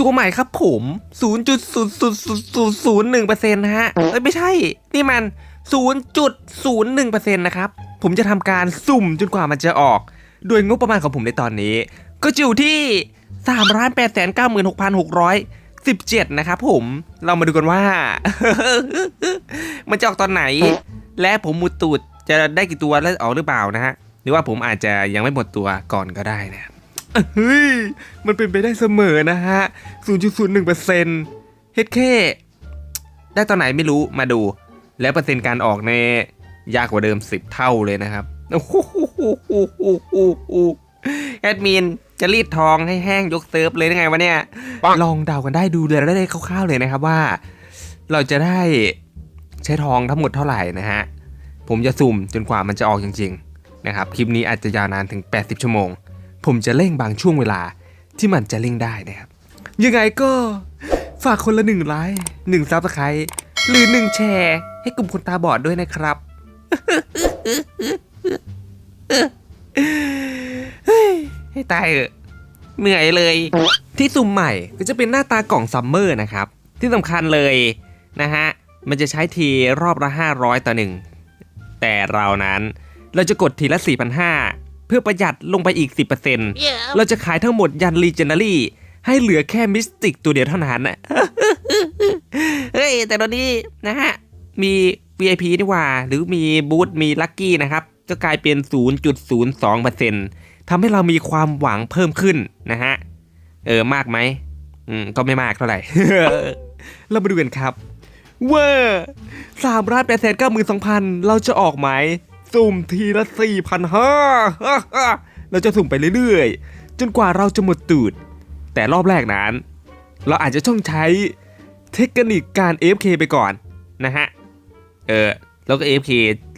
ตัวใหม่ครับผม 0.0001%นะฮะเอ้ยไม่ใช่ นี่มัน 0.01%นะครับ ผมจะทำการสุ่มจนกว่ามันจะออก โดยงบประมาณของผมในตอนนี้ ก็อยู่ที่3 8 9 6 6 17 นะครับผม เรามาดูกันว่า มันจะออกตอนไหน และผมมุดตูดจะได้กี่ตัวแล้วออกหรือเปล่านะฮะ หรือว่าผมอาจจะยังไม่หมดตัวก่อนก็ได้นะ เฮ้ย มันเป็นไปได้เสมอนะฮะ 0.01%เฮ็ดแค่ ได้ตอนไหนไม่รู้มาดู แล้วเปอร์เซ็นต์การออกในยยากกว่าเดิม 10 เท่าเลยนะครับโอ้โหแอดมินจะรีดทองให้แห้งยกเซิร์ฟเลยได้ไงวะเนี่ย ลองเดากันได้ดูเลยได้คร่าวๆเลยนะครับว่า เราจะได้ใช้ทองทั้งหมดเท่าไหร่นะฮะ ผมจะสุ่มจนกว่ามันจะออกจริง ๆ นะครับ คลิปนี้อาจจะยาวนานถึง 80 ชั่วโมง ผมจะเร่งบางช่วงเวลาที่มันจะเร่งได้นะครับ ยังไงก็ฝากคนละหนึ่งไลค์หนึ่งซับสไครต์หรือหนึ่งแชร์ ให้กลุ่มคนตาบอดด้วยนะครับ ให้ตายเถอเหนื่อยเลย ที่สุ่มใหม่ก็จะเป็นหน้าตากล่องซัมเมอร์นะครับ ที่สำคัญเลยนะฮะ มันจะใช้ทีรอบละ 500 ต่อหนึ่ง แต่เรานั้นเราจะกดทีละ 4,500 เพื่อประหยัดลงไปอีก 10%เราจะขายทั้งหมดยันรีเจน a รี่ให้เหลือแค่มิสติกตัวเดียวเท่านั้นนะเฮ้ย แต่ตอนนี้นะฮะ มี VIP นี่หว่า หรือมีบูธมีลัคกี้นะครับ ก็กลายเป็น 0.02%ทำให้เรามีความหวังเพิ่มขึ้นนะฮะ เออ มากไหมอืม ก็ไม่มากเท่าไหร่ เรามาดูกันครับว่าสามล้านแปดแสนเก้าหมื่นสองพันเราจะออกไหม สุ่มทีละสี่พันห้าเราจะสุ่มไปเรื่อยๆ จนกว่าเราจะหมดตูด แต่รอบแรกนั้น เราอาจจะต้องใช้เทคนิคการ AFK ไปก่อนนะฮะ เออแล้วก็ AFK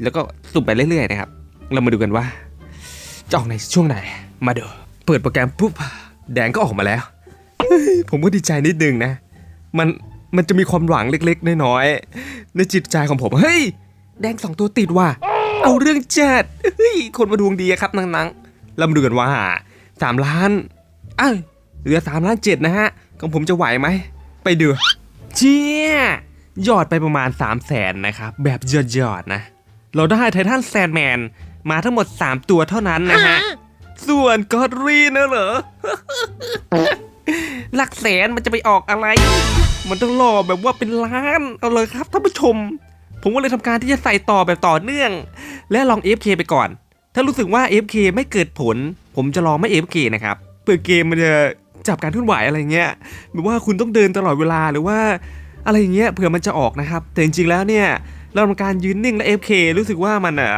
แล้วก็สุ่มไปเรื่อยๆนะครับ เรามาดูกันว่าจะออกในช่วงไหน มาเดูเปิดโปรแกรมปุ๊บแดงก็ออกมาแล้ว ผมก็ดีใจนิดนึงนะ มันมันจะมีความหวังเล็กๆ น้อยๆ ในจิตใจของผม เฮ้ย แดงสองตัวติดว่ะ เอาเรื่องจัดเฮ้ยคนมาดวงดีอะครับนังๆเรามาดูกันว่าสามล้านเอ้ยเหลือสามล้านเจ็ดนะฮะของผมจะไหวไหมไปดูเชี่ยยอดไปประมาณ3 0 0แสนนะครับแบบยอดๆนะ เราได้ไททันแซนแมนมาทั้งหมด 3 ตัวเท่านั้นนะฮะ ส่วนกอดรีนะเหรอ หลักแสนมันจะไปออกอะไร มันต้องรอแบบว่าเป็นล้าน เอาเลยครับท่านผู้ชม ผมก็เลยทำการที่จะใส่ต่อแบบต่อเนื่อง และลอง FK ไปก่อน ถ้ารู้สึกว่า FK ไม่เกิดผล ผมจะลองไม่ FK นะครับเผื่อเกมมันจะจับการทุ่อนไหวอะไรเงี้ยแบบว่าคุณต้องเดินตลอดเวลาหรือว่าอะไรอย่างเงี้ยเผื่อมันจะออกนะครับ แต่จริงๆแล้วเนี่ยเราทำการยืนนิ่งและ FK รู้สึกว่ามันอะ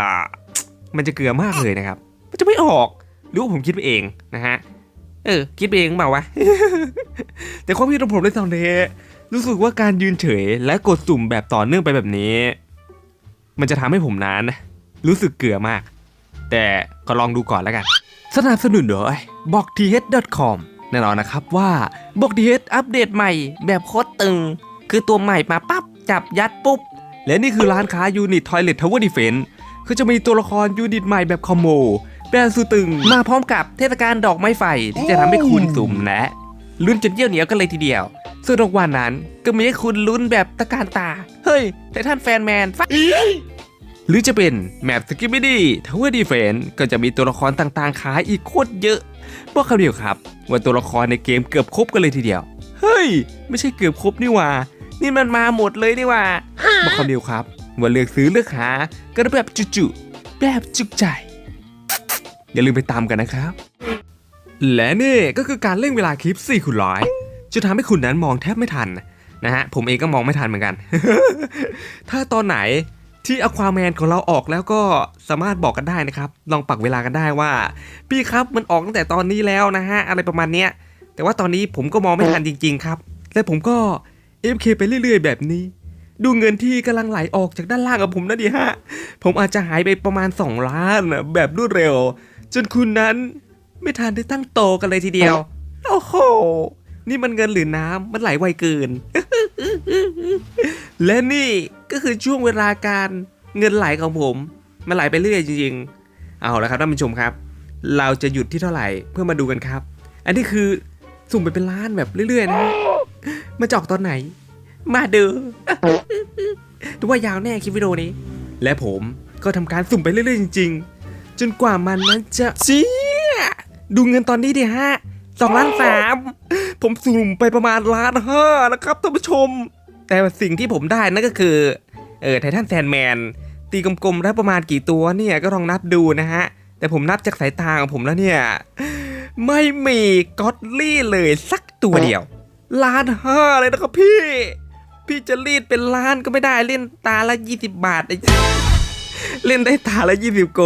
มันจะเกลือมากเลยนะครับ มันจะไม่ออกหรือว่าผมคิดไปเองนะฮะเออคิดไปเองเปล่าวะแต่ความคิดของผมในตอนนี้ รู้สึกว่าการยืนเฉยและกดสุ่มแบบต่อเนื่องไปแบบนี้ มันจะทำให้ผมนั้น รู้สึกเกลือมาก แต่ก็ลองดูก่อนแล้วกัน สนับสนุนโดย b o k t h c o m แน่นอนนะครับว่า b o k t h อัปเดตใหม่แบบโคตรตึง คือตัวใหม่มาปั๊บจับยัดปุ๊บ และนี่คือร้านค้ายูนิตทอยเลททาวเวอร์ดีเฟนคือจะมีตัวละครยูนิตใหม่แบบคอมโบแบบสุดตึงมาพร้อมกับเทศกาลดอกไม้ไฟที่จะทำให้คุณสุ่มและ ลุ้นจนเยี่ยวเหนียวกันเลยทีเดียว ซึ่งรางวัลนั้นก็มีให้คุณลุ้นแบบตะการตา เฮ้ย แต่ท่านแฟนแมนฟะหรือจะเป็นแมปสกิป i ดี้ทาวเวอร์ดีเฟนก็จะมีตัวละครต่างๆขายอีกโคตรเยอะบอกคำเดียวครับ ว่าตัวละครในเกมเกือบครบกันเลยทีเดียว เฮ้ย ไม่ใช่เกือบครบนี่หว่า นี่มันมาหมดเลยนี่หว่าบอกคำเดียวครับ ว่าเลือกซื้อเลือกหาก็ได้แบบจุๆแบบจุกใจ อย่าลืมไปตามกันนะครับ และนี่ก็คือการเร่งเวลาคลิป4คูณร้อยจะทำให้คุณนั้นมองแทบไม่ทันนะฮะผมเองก็มองไม่ทันเหมือนกัน ถ้าตอนไหนที่อควาแมนของเราออกแล้วก็สามารถบอกกันได้นะครับ ลองปักเวลากันได้ว่า พี่ครับมันออกตั้งแต่ตอนนี้แล้วนะฮะ อะไรประมาณเนี้ย แต่ว่าตอนนี้ผมก็มองไม่ทันจริง ๆ ครับและผมก็ FK ไปเรื่อย ๆ แบบนี้ ดูเงินที่กำลังไหลออกจากด้านล่างกับผมนะดิฮะ ผมอาจจะหายไปประมาณ 2 ล้านนะแบบรวดเร็ว จนคุณนั้น ไม่ทันได้ตั้งโตกันเลยทีเดียว โอ้โห นี่มันเงินหรือน้ำมันไหลไวเกิน และนี่ก็คือช่วงเวลาการเงินไหลของผม มันไหลไปเรื่อยจริงๆ เอาละครับท่านผู้ชมครับ เราจะหยุดที่เท่าไหร่เพื่อมาดูกันครับ อันนี้คือสุ่มไปเป็นล้านแบบเรื่อยๆนะฮะมาจะออกตอนไหน มาดูดูว่ายาวแน่คลิปวิดีโอนี้ และผมก็ทำการสุ่มไปเรื่อยๆจริง ๆ จนกว่ามันนั้นจะเชี่ย ดูเงินตอนนี้ดิฮะสองล้านสามผมสุ่มไปประมาณล้านห้านะครับท่านผู้ชม แต่สิ่งที่ผมได้นั่นก็คือ เออไททันแซนแมนตีกลมๆแล้วประมาณกี่ตัวเนี่ยก็ลองนับดูนะฮะ แต่ผมนับจากสายตาของผมแล้วเนี่ย ไม่มีก็อดลี่เลยสักตัวเดียวล้านห้าเลยนะครับพี่ พี่จะรีดเป็นล้านก็ไม่ได้เล่นตาละ20บบาทไอ้เล่นได้ตาละ20โก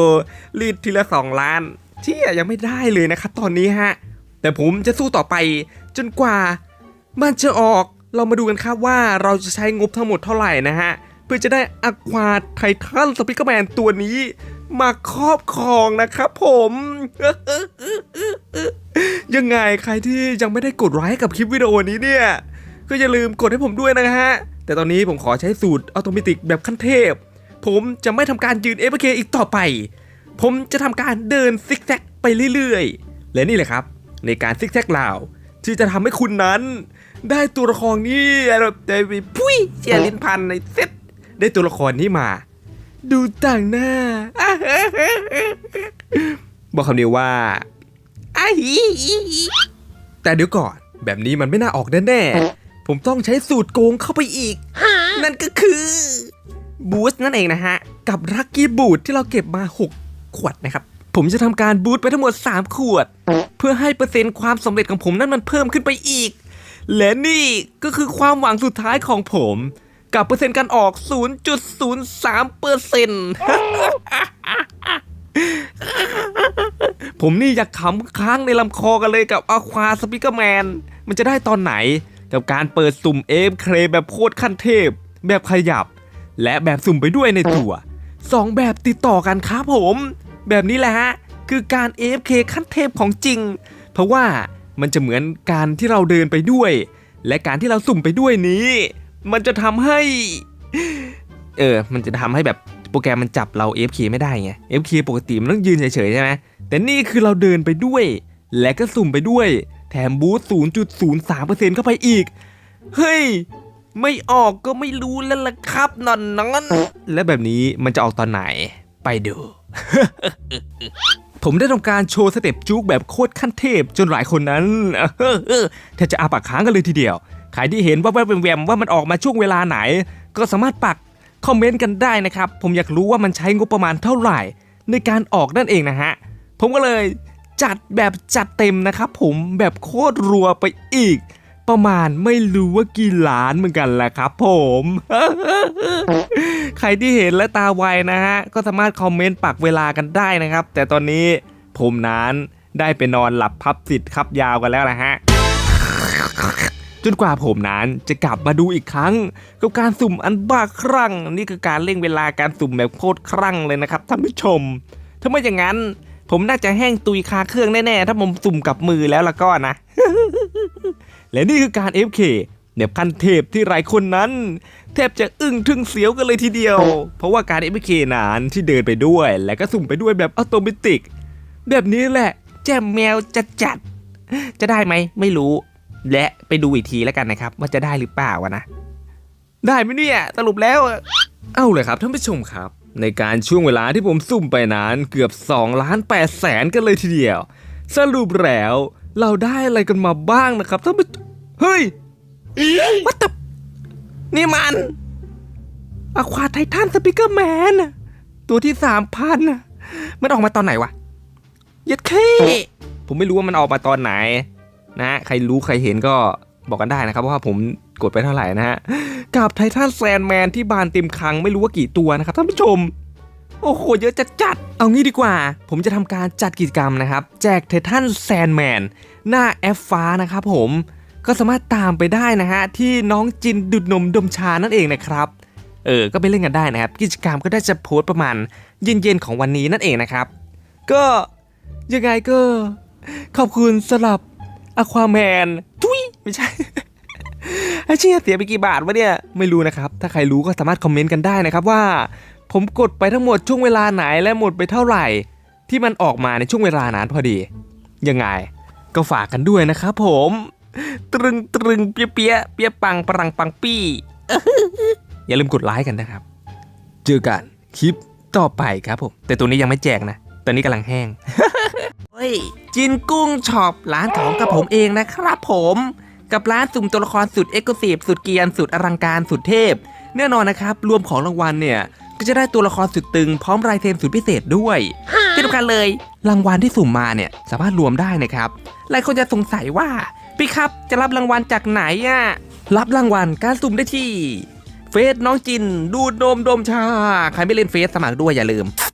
รีดทีละ2ล้าน เชี่ยังไม่ได้เลยนะครับตอนนี้ฮะ แต่ผมจะสู้ต่อไปจนกว่า มันจะออกเรามาดูกันครับว่าเราจะใช้งบทั้งหมดเท่าไหร่นะฮะ เพื่อจะได้อควาไททันสปิกแมนตัวนี้ มาครอบครองนะครับผมยังไงใครที่ยังไม่ได้กดไลค์กับคลิปวิดีโอนี้เนี่ย ก็อย่าลืมกดให้ผมด้วยนะฮะ แต่ตอนนี้ผมขอใช้สูตรอัตโนมัติแบบขั้นเทพ ผมจะไม่ทำการยืน f k อีกต่อไป ผมจะทำการเดินซิกแซกไปเรื่อยๆ และนี่แหละครับ ในการซิกแซกลาว ที่จะทำให้คุณนั้น ได้ตัวละครนี้แบบเดวิดพุ้ยเจยลินพันธ์ในเซตได้ตัวละครนี้มา ดูต่างหน้า บอกคำเดียวว่าแต่เดี๋ยวก่อนแบบนี้มันไม่น่าออกแน่ๆ ผมต้องใช้สูตรโกงเข้าไปอีก นั่นก็คือบูสต์นั่นเองนะฮะ กับลัคกี้บูทที่เราเก็บมา 6 ขวดนะครับ ผมจะทำการบูตไปทั้งหมด 3 ขวด เพื่อให้เปอร์เซ็นต์ความสำเร็จของผมนั้นมันเพิ่มขึ้นไปอีก และนี่ก็คือความหวังสุดท้ายของผม กับเปอร์เซ็นต์การออก 0.03เปอร์เซ็นต์ผมนี่อยากขำค้างในลำคอกันเลยกับอควาสปิเกอร์แมน มันจะได้ตอนไหน กับการเปิดสุ่มเอฟเคลแบบโคตรขั้นเทพ แบบขยับ และแบบสุ่มไปด้วยในตัว สองแบบติดต่อกันครับผม แบบนี้แหละฮะ คือการ AFK ขั้นเทพของจริง เพราะว่ามันจะเหมือนการที่เราเดินไปด้วย และการที่เราสุ่มไปด้วยนี้ มันจะทำให้ เออ มันจะทำให้แบบโปรแกรมมันจับเรา AFK ไม่ได้ไง AFK ปกติมันต้องยืนเฉยๆใช่ไหมแต่นี่คือเราเดินไปด้วย และก็สุ่มไปด้วย แถมบูสต์0.03%เข้าไปอีก เฮ้ย ไม่ออกก็ไม่รู้แล้วล่ะครับนอนนอนและแบบนี้มันจะออกตอนไหนไปดูผมได้ทำการโชว์สเต็ปจุกแบบโคตรขั้นเทพจนหลายคนนั้นแทบจะอาปากค้างกันเลยทีเดียว ใครที่เห็นว่าแวบแวมว่ามันออกมาช่วงเวลาไหน ก็สามารถปักคอมเมนต์กันได้นะครับ ผมอยากรู้ว่ามันใช้งบประมาณเท่าไหร่ ในการออกนั่นเองนะฮะ ผมก็เลยจัดแบบจัดเต็มนะครับผมแบบโคตรรัวไปอีก ประมาณไม่รู้ว่ากี่ล้านเหมือนกันแหละครับผม ใครที่เห็นและตาไวนะฮะ ก็สามารถคอมเมนต์ปักเวลากันได้นะครับ แต่ตอนนี้ผมนั้นได้ไปนอนหลับพับสิทธิ์ครับยาวกันแล้วนะฮะจนกว่าผมนั้นจะกลับมาดูอีกครั้ง กับการสุ่มอันบ้าคลั่ง นี่คือการเร่งเวลาการสุ่มแบบโคตรคลั่งเลยนะครับท่านผู้ชม ถ้าไม่อย่างนั้น ผมน่าจะแห้งตุยคาเครื่องแน่ๆ ถ้าผมสุ่มกับมือแล้วละก็นะ และนี่คือการ FK เนี่ยขั้นเทพที่หลายคนนั้น แทบจะอึ้งทึ่งเสียวกันเลยทีเดียว เพราะว่าการ FK นานที่เดินไปด้วย และก็สุ่มไปด้วยแบบอัตโนมัติแบบนี้แหละแจ่มแมวจะจัด จะได้ไหมไม่รู้ และไปดูอีกทีแล้วกันนะครับ ว่าจะได้หรือเปล่าวะนะ ได้ไหมเนี่ยสรุปแล้ว เอาเลยครับท่านผู้ชมครับ ในการช่วงเวลาที่ผมซุ่มไปนั้นเกือบ2ล้าน8แสนกันเลยทีเดียว สรุปแล้วเราได้อะไรกันมาบ้างนะครับท่านผู้ เฮ้ยวัตถุนี่มันอควาไททันสปิเกอร์แมนตัวที่สามพันน่ะมันออกมาตอนไหนวะยัดเคผมไม่รู้ว่ามันออกมาตอนไหนนะฮะใครรู้ใครเห็นก็บอกกันได้นะครับว่าผมกดไปเท่าไหร่นะฮะกับไททันแซนแมนที่บานเต็มคลังไม่รู้ว่ากี่ตัวนะครับท่านผู้ชม โอ้โหเยอะจัดจัดๆเอางี้ดีกว่า ผมจะทำการจัดกิจกรรมนะครับ แจกไททันแซนแมนหน้าแอปฟ้านะครับผม ก็สามารถตามไปได้นะฮะที่น้องจินดุดนมดมชานั่นเองนะครับเออก็ไปเล่นกันได้นะครับ กิจกรรมก็ได้จะโพสประมาณเย็นๆของวันนี้นั่นเองนะครับ ก็ยังไงก็ขอบคุณสำหรับอะควาแมนทุยไม่ใช่ไอ้เชี่ยเสียไปกี่บาทวะเนี่ยไม่รู้นะครับ ถ้าใครรู้ก็สามารถคอมเมนต์กันได้นะครับว่า ผมกดไปทั้งหมดช่วงเวลาไหนและหมดไปเท่าไหร่ ที่มันออกมาในช่วงเวลานั้นพอดี ยังไง ก็ฝากกันด้วยนะครับผม ตรึงตรึงเปียเปียเปียปังปรังปังปี้อย่าลืมกดไลค์กันนะครับ เจอกันคลิปต่อไปครับผม แต่ตัวนี้ยังไม่แจกนะตอนนี้กำลังแห้งเฮ้ยจินกุ้งช็อปร้านของกับผมเองนะครับผมกับร้านสุ่มตัวละครสุดเอ็กซ์คลูซีฟสุดเกรียนสุดอลังการสุดเทพ แน่นอนนะครับ รวมของรางวัลเนี่ย ก็จะได้ตัวละครสุดตึงพร้อมลายเซ็นสุดพิเศษด้วย ที่สำคัญเลย รางวัลที่สุ่มมาเนี่ย สามารถรวมได้นะครับ หลายคนจะสงสัยว่า พี่ครับจะรับรางวัลจากไหนอะรับรางวัลการสุ่มได้ที่ เฟซน้องจิน ดูดนมดมชา ใครไม่เล่นเฟซสมัครด้วยอย่าลืม